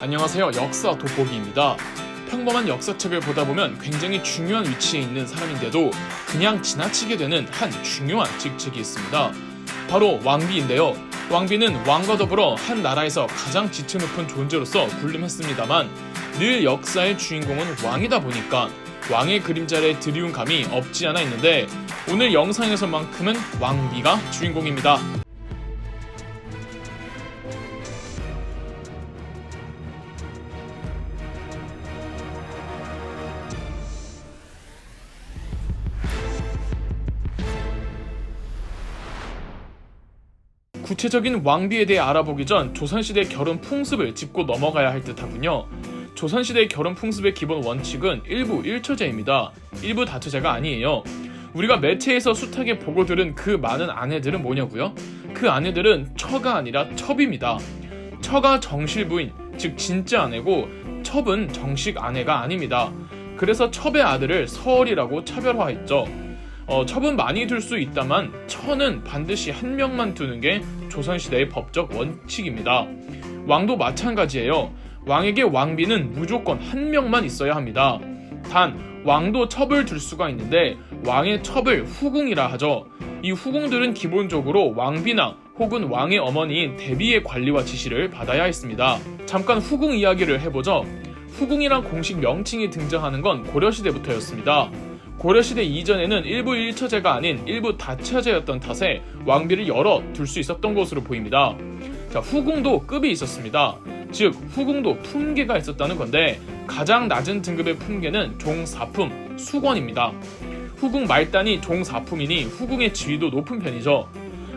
안녕하세요. 역사 돋보기입니다. 평범한 역사책을 보다 보면 굉장히 중요한 위치에 있는 사람인데도 그냥 지나치게 되는 한 중요한 직책이 있습니다. 바로 왕비인데요. 왕비는 왕과 더불어 한 나라에서 가장 지체 높은 존재로서 군림했습니다만 늘 역사의 주인공은 왕이다 보니까 왕의 그림자를 드리운 감이 없지 않아 있는데 오늘 영상에서만큼은 왕비가 주인공입니다. 구체적인 왕비에 대해 알아보기 전 조선시대 결혼 풍습을 짚고 넘어가야 할 듯하군요. 조선시대 결혼 풍습의 기본 원칙은 일부 일처제입니다. 일부 다처제가 아니에요. 우리가 매체에서 숱하게 보고 들은 그 많은 아내들은 뭐냐고요? 그 아내들은 처가 아니라 첩입니다. 처가 정실 부인, 즉 진짜 아내고 첩은 정식 아내가 아닙니다. 그래서 첩의 아들을 서얼이라고 차별화했죠. 어, 첩은 많이 둘 수 있다만 처는 반드시 한 명만 두는 게 조선시대의 법적 원칙입니다. 왕도 마찬가지예요. 왕에게 왕비는 무조건 한 명만 있어야 합니다. 단 왕도 첩을 둘 수가 있는데 왕의 첩을 후궁이라 하죠. 이 후궁들은 기본적으로 왕비나 혹은 왕의 어머니인 대비의 관리와 지시를 받아야 했습니다. 잠깐 후궁 이야기를 해보죠. 후궁이란 공식 명칭이 등장하는 건 고려시대부터였습니다. 고려시대 이전에는 일부 일처제가 아닌 일부 다처제였던 탓에 왕비를 여러 둘 수 있었던 것으로 보입니다. 자, 후궁도 급이 있었습니다. 즉, 후궁도 품계가 있었다는 건데 가장 낮은 등급의 품계는 종사품, 수건입니다. 후궁 말단이 종사품이니 후궁의 지위도 높은 편이죠.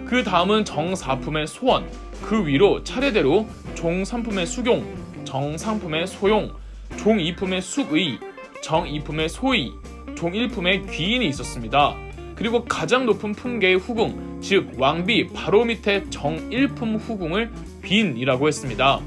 그 다음은 정사품의 소원, 그 위로 차례대로 종삼품의 수경, 정상품의 소용, 종이품의 숙의, 정이품의 소의, 종일품의 귀인이 있었습니다. 그리고 가장 높은 품계의 후궁, 즉 왕비 바로 밑에 정일품 후궁을 빈이라고 했습니다.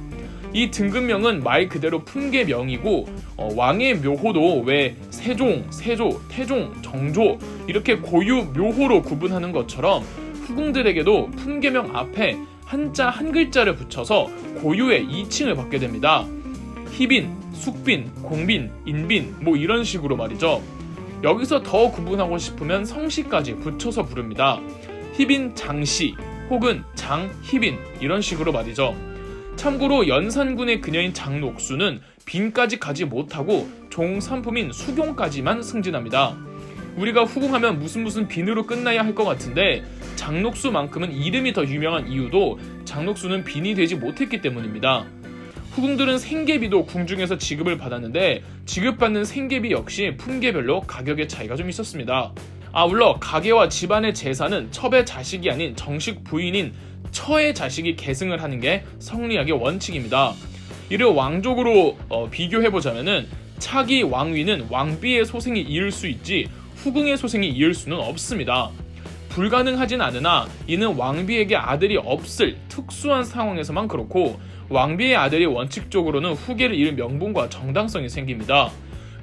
이 등급명은 말 그대로 품계명이고 어, 왕의 묘호도 왜 세종, 세조, 태종, 정조 이렇게 고유 묘호로 구분하는 것처럼 후궁들에게도 품계명 앞에 한자 한 글자를 붙여서 고유의 이칭을 받게 됩니다. 희빈, 숙빈, 공빈, 인빈 뭐 이런 식으로 말이죠. 여기서 더 구분하고 싶으면 성씨까지 붙여서 부릅니다. 희빈 장씨 혹은 장희빈 이런 식으로 말이죠. 참고로 연산군의 그녀인 장녹수는 빈까지 가지 못하고 종산품인 수경까지만 승진합니다. 우리가 후궁하면 무슨 무슨 빈으로 끝나야 할 것 같은데 장녹수만큼은 이름이 더 유명한 이유도 장녹수는 빈이 되지 못했기 때문입니다. 후궁들은 생계비도 궁중에서 지급을 받았는데 지급받는 생계비 역시 품계별로 가격의 차이가 좀 있었습니다. 아울러 가게와 집안의 재산은 첩의 자식이 아닌 정식 부인인 처의 자식이 계승을 하는 게 성리학의 원칙입니다. 이를 왕족으로 어, 비교해보자면은 차기 왕위는 왕비의 소생이 이을 수 있지 후궁의 소생이 이을 수는 없습니다. 불가능하진 않으나 이는 왕비에게 아들이 없을 특수한 상황에서만 그렇고 왕비의 아들이 원칙적으로는 후계를 이을 명분과 정당성이 생깁니다.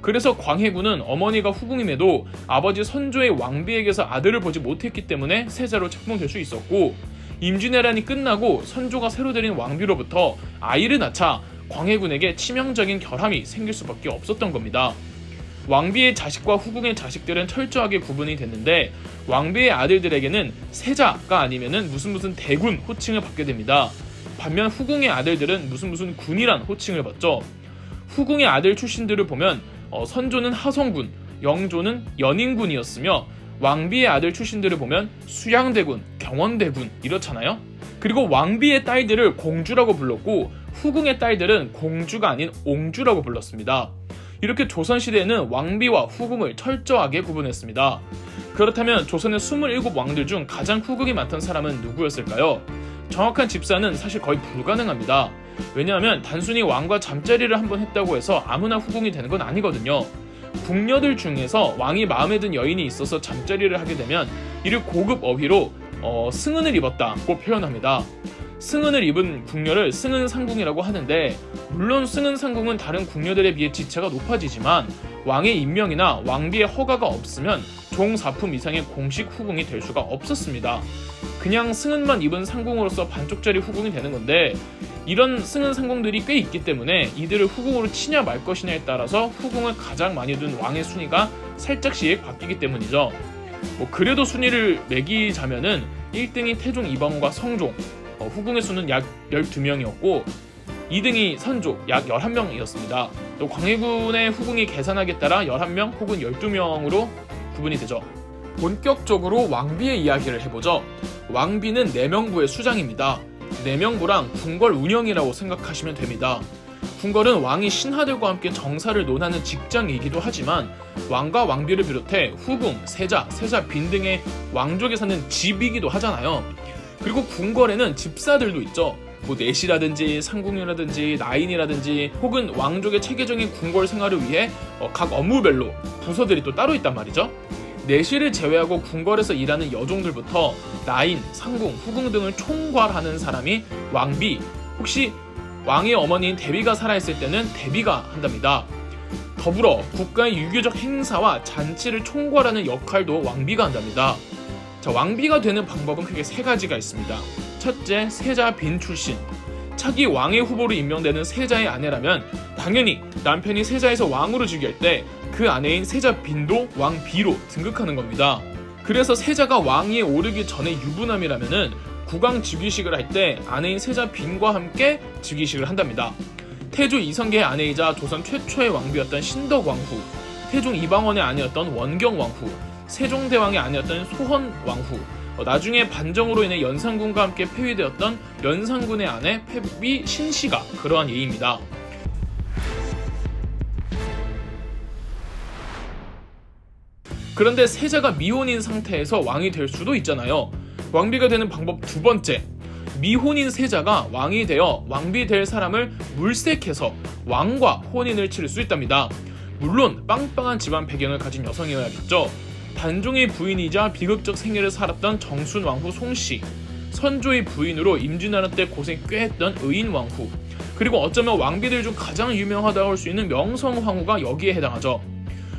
그래서 광해군은 어머니가 후궁임에도 아버지 선조의 왕비에게서 아들을 보지 못했기 때문에 세자로 책봉될 수 있었고 임진왜란이 끝나고 선조가 새로 들인 왕비로부터 아이를 낳자 광해군에게 치명적인 결함이 생길 수밖에 없었던 겁니다. 왕비의 자식과 후궁의 자식들은 철저하게 구분이 됐는데 왕비의 아들들에게는 세자가 아니면은 무슨 무슨 대군 호칭을 받게 됩니다. 반면 후궁의 아들들은 무슨 무슨 군이란 호칭을 받죠. 후궁의 아들 출신들을 보면 어, 선조는 하성군, 영조는 연인군이었으며 왕비의 아들 출신들을 보면 수양대군, 경원대군 이렇잖아요. 그리고 왕비의 딸들을 공주라고 불렀고 후궁의 딸들은 공주가 아닌 옹주라고 불렀습니다. 이렇게 조선시대에는 왕비와 후궁을 철저하게 구분했습니다. 그렇다면 조선의 27왕들 중 가장 후궁이 많던 사람은 누구였을까요? 정확한 집사는 사실 거의 불가능합니다. 왜냐하면 단순히 왕과 잠자리를 한번 했다고 해서 아무나 후궁이 되는 건 아니거든요. 궁녀들 중에서 왕이 마음에 든 여인이 있어서 잠자리를 하게 되면 이를 고급 어휘로 어, 승은을 입었다고 표현합니다. 승은을 입은 궁녀를 승은상궁이라고 하는데 물론 승은상궁은 다른 궁녀들에 비해 지체가 높아지지만 왕의 임명이나 왕비의 허가가 없으면 종사품 이상의 공식 후궁이 될 수가 없었습니다. 그냥 승은만 입은 상궁으로서 반쪽짜리 후궁이 되는 건데 이런 승은 상궁들이 꽤 있기 때문에 이들을 후궁으로 치냐 말 것이냐에 따라서 후궁을 가장 많이 둔 왕의 순위가 살짝씩 바뀌기 때문이죠. 뭐 그래도 순위를 매기자면은 1등이 태종 이방원과 성종, 어, 후궁의 수는 약 12명이었고 2등이 선조 약 11명이었습니다. 또 광해군의 후궁이 계산하기에 따라 11명 혹은 12명으로 구분이 되죠. 본격적으로 왕비의 이야기를 해보죠. 왕비는 내명부의 수장입니다. 내명부랑 궁궐 운영이라고 생각하시면 됩니다. 궁궐은 왕이 신하들과 함께 정사를 논하는 직장이기도 하지만 왕과 왕비를 비롯해 후궁, 세자, 세자 빈 등의 왕족에 사는 집이기도 하잖아요. 그리고 궁궐에는 집사들도 있죠. 뭐 넷이라든지 상궁이라든지 나인이라든지 혹은 왕족의 체계적인 궁궐 생활을 위해 어, 각 업무별로 부서들이 또 따로 있단 말이죠. 내실을 제외하고 궁궐에서 일하는 여종들부터 나인, 상궁, 후궁 등을 총괄하는 사람이 왕비, 혹시 왕의 어머니인 대비가 살아있을 때는 대비가 한답니다. 더불어 국가의 유교적 행사와 잔치를 총괄하는 역할도 왕비가 한답니다. 자, 왕비가 되는 방법은 크게 세 가지가 있습니다. 첫째, 세자 빈 출신. 차기 왕의 후보로 임명되는 세자의 아내라면 당연히 남편이 세자에서 왕으로 즉위할 때 그 아내인 세자 빈도 왕비로 등극하는 겁니다. 그래서 세자가 왕위에 오르기 전에 유부남이라면은 국왕 즉위식을 할 때 아내인 세자 빈과 함께 즉위식을 한답니다. 태조 이성계의 아내이자 조선 최초의 왕비였던 신덕 왕후, 태종 이방원의 아내였던 원경 왕후, 세종대왕의 아내였던 소헌 왕후, 어, 나중에 반정으로 인해 연산군과 함께 폐위되었던 연산군의 아내 폐비 신씨가 그러한 예입니다. 그런데 세자가 미혼인 상태에서 왕이 될 수도 있잖아요. 왕비가 되는 방법 두 번째. 미혼인 세자가 왕이 되어 왕비 될 사람을 물색해서 왕과 혼인을 치를 수 있답니다. 물론 빵빵한 집안 배경을 가진 여성이어야겠죠. 단종의 부인이자 비극적 생애를 살았던 정순 왕후 송씨, 선조의 부인으로 임진왜란 때 고생 꽤 했던 의인 왕후, 그리고 어쩌면 왕비들 중 가장 유명하다고 할 수 있는 명성 황후가 여기에 해당하죠.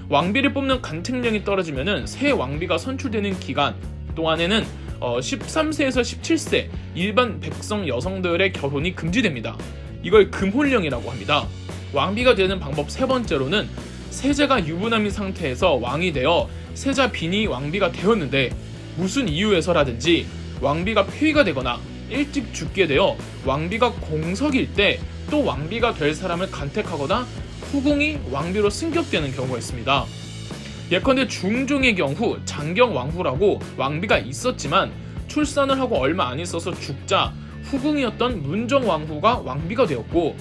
왕비를 뽑는 간택령이 떨어지면은 새 왕비가 선출되는 기간 동안에는 어, 13세에서 17세 일반 백성 여성들의 결혼이 금지됩니다. 이걸 금혼령이라고 합니다. 왕비가 되는 방법 세 번째로는 세자가 유부남인 상태에서 왕이 되어 세자 빈이 왕비가 되었는데 무슨 이유에서라든지 왕비가 폐위가 되거나 일찍 죽게 되어 왕비가 공석일 때 또 왕비가 될 사람을 간택하거나 후궁이 왕비로 승격되는 경우가 있습니다. 예컨대 중종의 경우 장경 왕후라고 왕비가 있었지만 출산을 하고 얼마 안 있어서 죽자 후궁이었던 문정 왕후가 왕비가 되었고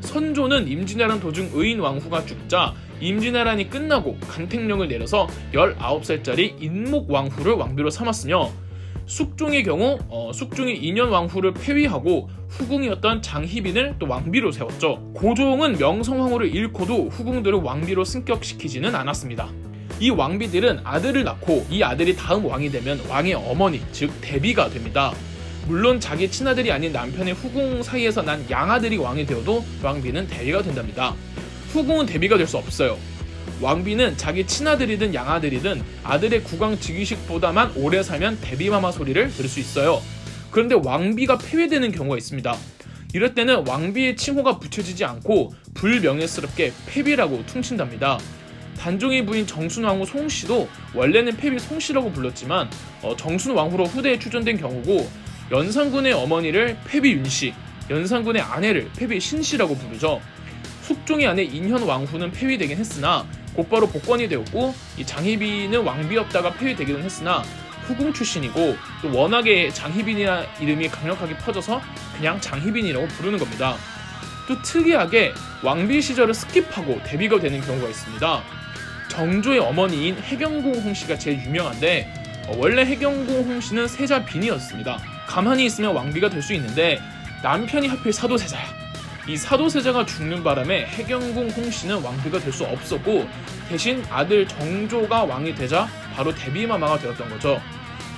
선조는 임진왜란 도중 의인 왕후가 죽자 임진왜란이 끝나고 간택령을 내려서 19살짜리 인목 왕후를 왕비로 삼았으며 숙종의 경우 어, 숙종이 인현 왕후를 폐위하고 후궁이었던 장희빈을 또 왕비로 세웠죠. 고종은 명성황후를 잃고도 후궁들을 왕비로 승격시키지는 않았습니다. 이 왕비들은 아들을 낳고 이 아들이 다음 왕이 되면 왕의 어머니, 즉 대비가 됩니다. 물론 자기 친아들이 아닌 남편의 후궁 사이에서 난 양아들이 왕이 되어도 왕비는 대비가 된답니다. 후궁은 대비가 될 수 없어요. 왕비는 자기 친아들이든 양아들이든 아들의 국왕 즉위식보다만 오래 살면 대비마마 소리를 들을 수 있어요. 그런데 왕비가 폐위되는 경우가 있습니다. 이럴 때는 왕비의 칭호가 붙여지지 않고 불명예스럽게 폐비라고 퉁친답니다. 단종의 부인 정순왕후 송씨도 원래는 폐비 송씨라고 불렀지만 어, 정순왕후로 후대에 추존된 경우고 연산군의 어머니를 폐비 윤씨, 연산군의 아내를 폐비 신씨라고 부르죠. 숙종의 아내 인현 왕후는 폐위되긴 했으나 곧바로 복권이 되었고 이 장희빈은 왕비였다가 폐위되기는 했으나 후궁 출신이고 또 워낙에 장희빈이라 이름이 강력하게 퍼져서 그냥 장희빈이라고 부르는 겁니다. 또 특이하게 왕비 시절을 스킵하고 데뷔가 되는 경우가 있습니다. 정조의 어머니인 해경궁 홍씨가 제일 유명한데 어, 원래 해경궁 홍씨는 세자 빈이었습니다. 가만히 있으면 왕비가 될 수 있는데 남편이 하필 사도세자야. 이 사도세자가 죽는 바람에 해경궁 홍씨는 왕비가 될 수 없었고 대신 아들 정조가 왕이 되자 바로 대비마마가 되었던 거죠.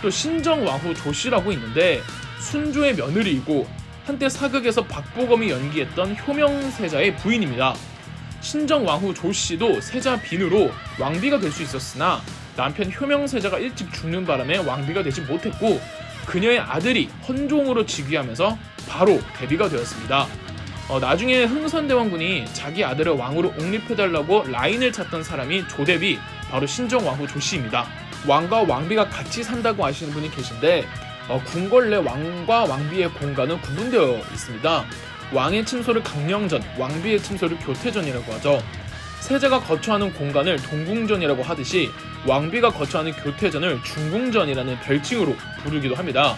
또 신정왕후 조씨라고 있는데 순조의 며느리이고 한때 사극에서 박보검이 연기했던 효명세자의 부인입니다. 신정왕후 조씨도 세자 빈으로 왕비가 될 수 있었으나 남편 효명세자가 일찍 죽는 바람에 왕비가 되지 못했고 그녀의 아들이 헌종으로 즉위하면서 바로 데뷔가 되었습니다. 어, 나중에 흥선대왕군이 자기 아들을 왕으로 옹립해달라고 라인을 찾던 사람이 조대비 바로 신정왕후 조씨입니다. 왕과 왕비가 같이 산다고 하시는 분이 계신데 어, 궁궐 내 왕과 왕비의 공간은 구분되어 있습니다. 왕의 침소를 강령전, 왕비의 침소를 교태전이라고 하죠. 세자가 거처하는 공간을 동궁전이라고 하듯이 왕비가 거처하는 교태전을 중궁전이라는 별칭으로 부르기도 합니다.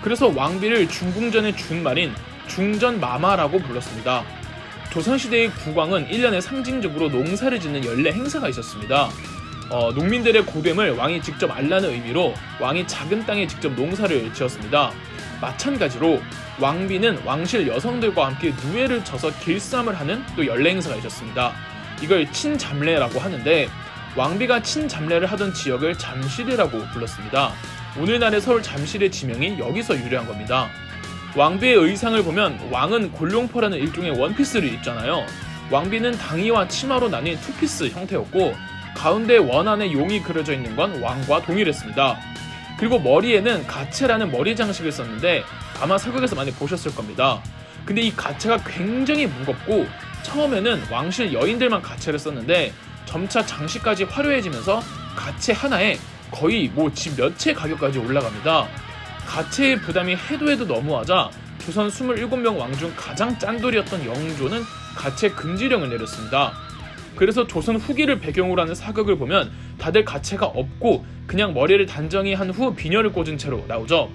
그래서 왕비를 중궁전의 준말인 중전 마마라고 불렀습니다. 조선시대의 국왕은 1년에 상징적으로 농사를 짓는 연례 행사가 있었습니다. 어, 농민들의 고됨을 왕이 직접 알라는 의미로 왕이 작은 땅에 직접 농사를 지었습니다. 마찬가지로 왕비는 왕실 여성들과 함께 누에를 쳐서 길쌈을 하는 또 연례 행사가 있었습니다. 이걸 친잠례라고 하는데 왕비가 친잠례를 하던 지역을 잠실이라고 불렀습니다. 오늘날의 서울 잠실의 지명이 여기서 유래한 겁니다. 왕비의 의상을 보면 왕은 골룡포라는 일종의 원피스를 입잖아요. 왕비는 당의와 치마로 나뉜 투피스 형태였고 가운데 원 안에 용이 그려져 있는 건 왕과 동일했습니다. 그리고 머리에는 가채라는 머리 장식을 썼는데 아마 사극에서 많이 보셨을 겁니다. 근데 이 가채가 굉장히 무겁고 처음에는 왕실 여인들만 가채를 썼는데 점차 장식까지 화려해지면서 가채 하나에 거의 뭐 집 몇 채 가격까지 올라갑니다. 가채의 부담이 해도 해도 너무하자 조선 27명 왕 중 가장 짠돌이었던 영조는 가채 금지령을 내렸습니다. 그래서 조선 후기를 배경으로 하는 사극을 보면 다들 가채가 없고 그냥 머리를 단정히 한 후 비녀를 꽂은 채로 나오죠.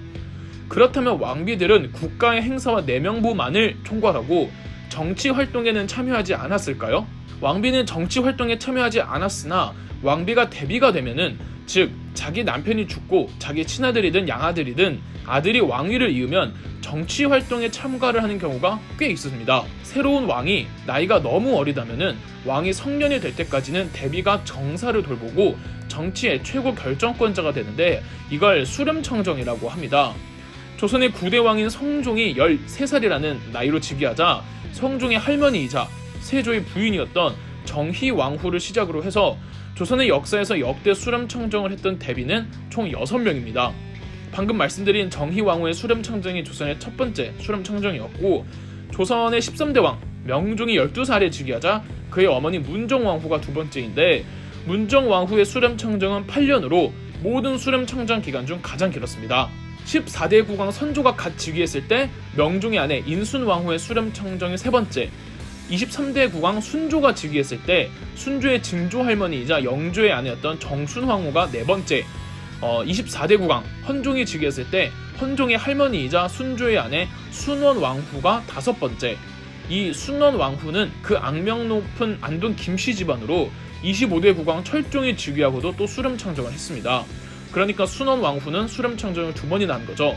그렇다면 왕비들은 국가의 행사와 내명부만을 총괄하고 정치 활동에는 참여하지 않았을까요? 왕비는 정치 활동에 참여하지 않았으나 왕비가 데뷔가 되면은 즉 자기 남편이 죽고 자기 친아들이든 양아들이든 아들이 왕위를 이으면 정치 활동에 참가를 하는 경우가 꽤 있습니다. 새로운 왕이 나이가 너무 어리다면은 왕이 성년이 될 때까지는 데뷔가 정사를 돌보고 정치의 최고 결정권자가 되는데 이걸 수렴청정이라고 합니다. 조선의 9대 왕인 성종이 13살이라는 나이로 즉위하자 성종의 할머니이자 세조의 부인이었던 정희왕후를 시작으로 해서 조선의 역사에서 역대 수렴청정을 했던 대비는 총 6명입니다. 방금 말씀드린 정희왕후의 수렴청정이 조선의 첫 번째 수렴청정이었고 조선의 13대 왕 명종이 12살에 즉위하자 그의 어머니 문정왕후가 두 번째인데 문정왕후의 수렴청정은 8년으로 모든 수렴청정 기간 중 가장 길었습니다. 14대 국왕 선조가 갓 즉위했을 때 명종의 아내 인순왕후의 수렴청정이 세 번째 23대 국왕 순조가 즉위했을 때 순조의 증조 할머니이자 영조의 아내였던 정순 황후가 네 번째 어, 24대 국왕 헌종이 즉위했을 때 헌종의 할머니이자 순조의 아내 순원 왕후가 다섯 번째 이 순원 왕후는 그 악명 높은 안동 김씨 집안으로 25대 국왕 철종이 즉위하고도 또 수렴청정을 했습니다. 그러니까 순원 왕후는 수렴청정을 두 번이나 한 거죠.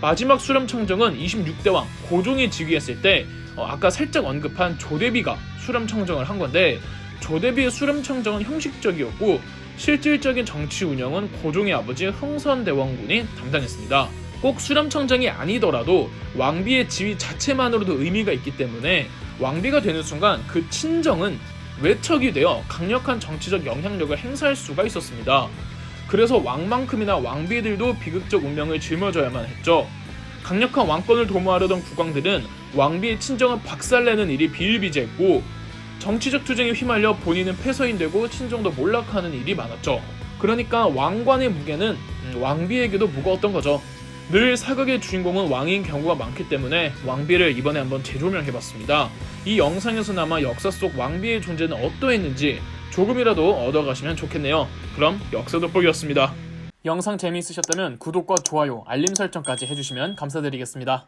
마지막 수렴청정은 26대 왕 고종이 즉위했을 때 어, 아까 살짝 언급한 조대비가 수렴 청정을 한 건데 조대비의 수렴 청정은 형식적이었고 실질적인 정치 운영은 고종의 아버지 흥선대원군이 담당했습니다. 꼭 수렴청정이 아니더라도 왕비의 지위 자체만으로도 의미가 있기 때문에 왕비가 되는 순간 그 친정은 외척이 되어 강력한 정치적 영향력을 행사할 수가 있었습니다. 그래서 왕만큼이나 왕비들도 비극적 운명을 짊어져야만 했죠. 강력한 왕권을 도모하려던 국왕들은 왕비의 친정을 박살내는 일이 비일비재했고 정치적 투쟁에 휘말려 본인은 패서인되고 친정도 몰락하는 일이 많았죠. 그러니까 왕관의 무게는 음, 왕비에게도 무거웠던 거죠. 늘 사극의 주인공은 왕인 경우가 많기 때문에 왕비를 이번에 한번 재조명해봤습니다. 이 영상에서나마 역사 속 왕비의 존재는 어떠했는지 조금이라도 얻어가시면 좋겠네요. 그럼 역사 돋보기였습니다. 영상 재미있으셨다면 구독과 좋아요, 알림 설정까지 해주시면 감사드리겠습니다.